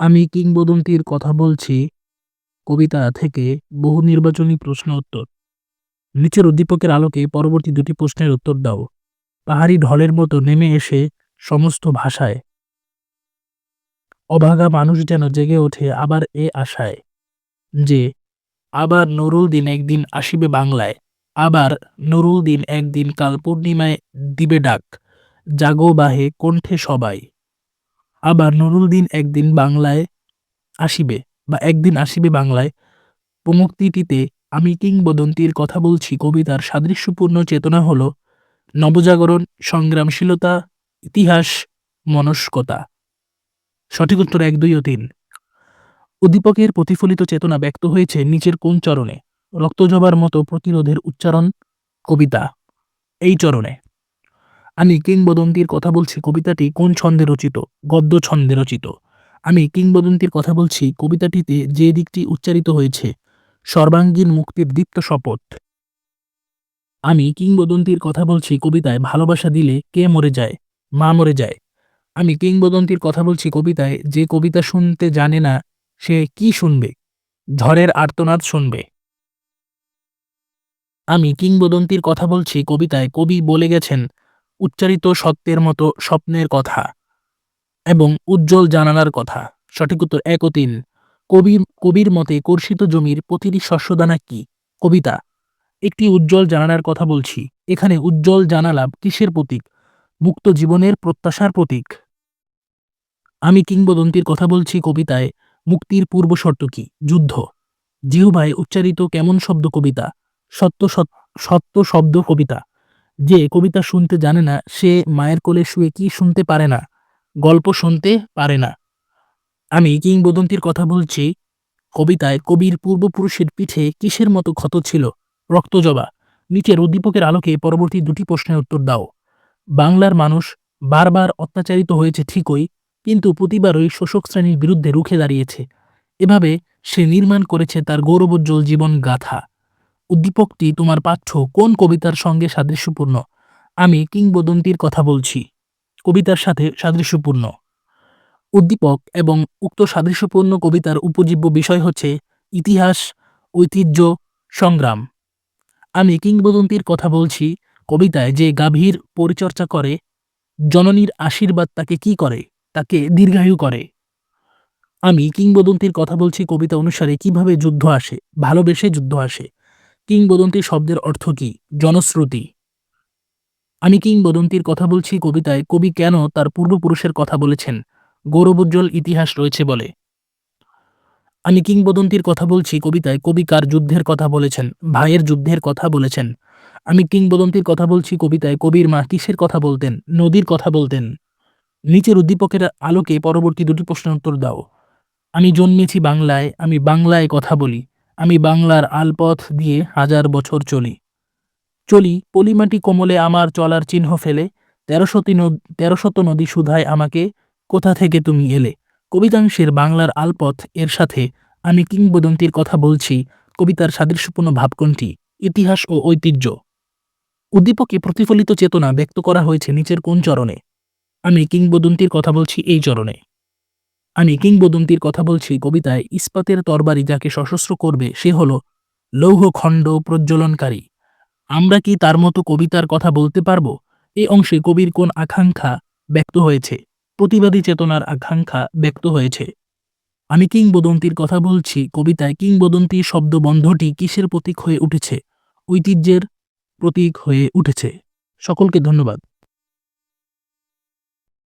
আমি কিংবদন্তির কথা বলছি কবিতা থেকে বহু নির্বাচনী প্রশ্ন উত্তর। নিচের উদ্দীপকের আলোকে পরবর্তী দুটি প্রশ্নের উত্তর দাও। পাহাড়ি ঢলের মতো নেমে এসে সমস্ত ভাষায়। অভাগা মানুষ যেন জেগে ওঠে আবার এ আশায় যে, আবার নুরুল দিন একদিন আসিবে বাংলায়, আবার নুরুল দিন একদিন কাল পূর্ণিমায় দিবে ডাক, জাগো বাহে কণ্ঠে সবাই। আবার নুরুল দিন একদিন বাংলায় আসিবে বা একদিন আসিবে বাংলায় প্রমুক্তিটিতে আমি কিংবদন্তির কথা বলছি কবিতার সাদৃশ্যপূর্ণ চেতনা হল নবজাগরণ, সংগ্রামশীলতা, ইতিহাস, মনস্কতা। সঠিক উত্তর এক, দুই ও তিন। উদ্দীপকের প্রতিফলিত চেতনা ব্যক্ত হয়েছে নিচের কোন চরণে? রক্তজবার মতো প্রতিরোধের উচ্চারণ কবিতা। এই চরণে। আমি কিংবদন্তির কথা বলছি কবিতাটি কোন ছন্দে রচিত? গদ্য ছন্দে রচিত। আমি কিংবদন্তির কথা বলছি কবিতাটিতে যে দিকটি উচ্চারিত হয়েছে। সর্বাঙ্গীন মুক্তির দীপ্ত শপথ। আমি কিংবদন্তির কথা বলছি কবিতায় ভালোবাসা দিলে কে মরে যায়? মা মরে যায়। আমি কিংবদন্তির কথা বলছি কবিতায় যে কবিতা শুনতে জানে না, সে কি শুনবে? ঝড়ের আর্তনাদ শুনবে। আমি কিংবদন্তির কথা বলছি কবিতায় কবি বলে গেছেন উচ্চারিত সত্যের মতো স্বপ্নের কথা এবং উজ্জ্বল জানালার কথা। সঠিক উত্তর এক ও তিন। কবির কবির মতে কর্ষিত জমির প্রতিটি শস্যদানা কি? কবিতা, একটি উজ্জ্বল জানালার কথা বলছি। এখানে উজ্জ্বল জানালা কিসের প্রতীক? মুক্ত জীবনের প্রত্যাশার প্রতীক। আমি কিংবদন্তির কথা বলছি কবিতায়, মুক্তির পূর্ব শর্ত কি? যুদ্ধ। জিহুভাই উচ্চারিত কেমন শব্দ কবিতা? সত্য সত- সত্য শব্দ কবিতা। যে কবিতা শুনতে জানে না, সে মায়ের কোলে শুয়ে কি শুনতে পারে না, গল্প শুনতে পারে না। আমি কিংবদন্তির কথা বলছি, কবিতায় কবির পূর্বপুরুষের পিঠে কিসের মতো ক্ষত ছিল? রক্তজবা নিচের উদ্দীপকের আলোকে পরবর্তী দুটি প্রশ্নের উত্তর দাও। বাংলার মানুষ বারবার অত্যাচারিত হয়েছে ঠিকই, কিন্তু প্রতিবারই শোষক শ্রেণির বিরুদ্ধে রুখে দাঁড়িয়েছে। এভাবে সে নির্মাণ করেছে তার গৌরবোজ্জ্বল জীবন গাথা। উদ্দীপকটি তোমার পাঠ্য কোন কবিতার সঙ্গে সাদৃশ্যপূর্ণ? আমি কিংবদন্তির কথা বলছি। কবিতার সাথে সাদৃশ্যপূর্ণ। উদ্দীপক এবং উক্ত সাদৃশ্যপূর্ণ কবিতার উপজীব্য বিষয় হচ্ছে ইতিহাস, ঐতিহ্য, সংগ্রাম। আমি কিংবদন্তির কথা বলছি কবিতায় যে গাভীর পরিচর্যা করে, জননীর আশীর্বাদ তাকে কি করে? তাকে দীর্ঘায়ু করে। আমি কিংবদন্তির কথা বলছি কবিতা অনুসারে কীভাবে যুদ্ধ আসে? ভালোবেসে যুদ্ধ আসে। কিংবদন্তি শব্দের অর্থ কি? জনশ্রুতি। আমি কিংবদন্তির কথা বলছি কবিতায়, কবি কেন তার পূর্বপুরুষের কথা বলেছেন? গৌরবোজ্জ্বল ইতিহাস রয়েছে বলে। আমি কিংবদন্তির কথা বলছি কবিতায়, কবি কার যুদ্ধের কথা বলেছেন? ভাইয়ের যুদ্ধের কথা বলেছেন। আমি কিংবদন্তির কথা বলছি কবিতায়, কবির মা কিসের কথা বলতেন? নদীর কথা বলতেন। নিচের উদ্দীপকের আলোকে পরবর্তী দুটি প্রশ্নের উত্তর দাও। আমি জন্মেছি বাংলায়, আমি বাংলায় কথা বলি। আমি বাংলার আলপথ দিয়ে হাজার বছর চলি। চলি, পলিমাটি কোমলে আমার চলার চিহ্ন ফেলে, তেরোশতি নদ- তেরোশত নদী সুধায় আমাকে, কোথা থেকে তুমি এলে? কবিতাংশের বাংলার আলপথ এর সাথে আমি কিংবদন্তির কথা বলছি, কবিতার সাদৃশ্যপূর্ণ ভাব কোনটি? ইতিহাস ও ঐতিহ্য। উদ্দীপকে প্রতিফলিত চেতনা ব্যক্ত করা হয়েছে নিচের কোন চরণে? আমি কিংবদন্তির কথা বলছি এই চরণে। আমি কিংবদন্তির কথা বলছি কবিতায় ইস্পাতের তরবারি যাকে সশস্ত্র করবে, সে হল লৌহ খণ্ড প্রজ্বলনকারী। আমরা কি তার মতো কবিতার কথা বলতে পারব? এ অংশে কবির কোন আকাঙ্ক্ষা ব্যক্ত হয়েছে? প্রতিবাদী চেতনার আকাঙ্ক্ষা ব্যক্ত হয়েছে। আমি কিংবদন্তির কথা বলছি কবিতায় কিংবদন্তি শব্দবন্ধটি কিসের প্রতীক হয়ে উঠেছে? ঐতিহ্যের প্রতীক হয়ে উঠেছে। সকলকে ধন্যবাদ।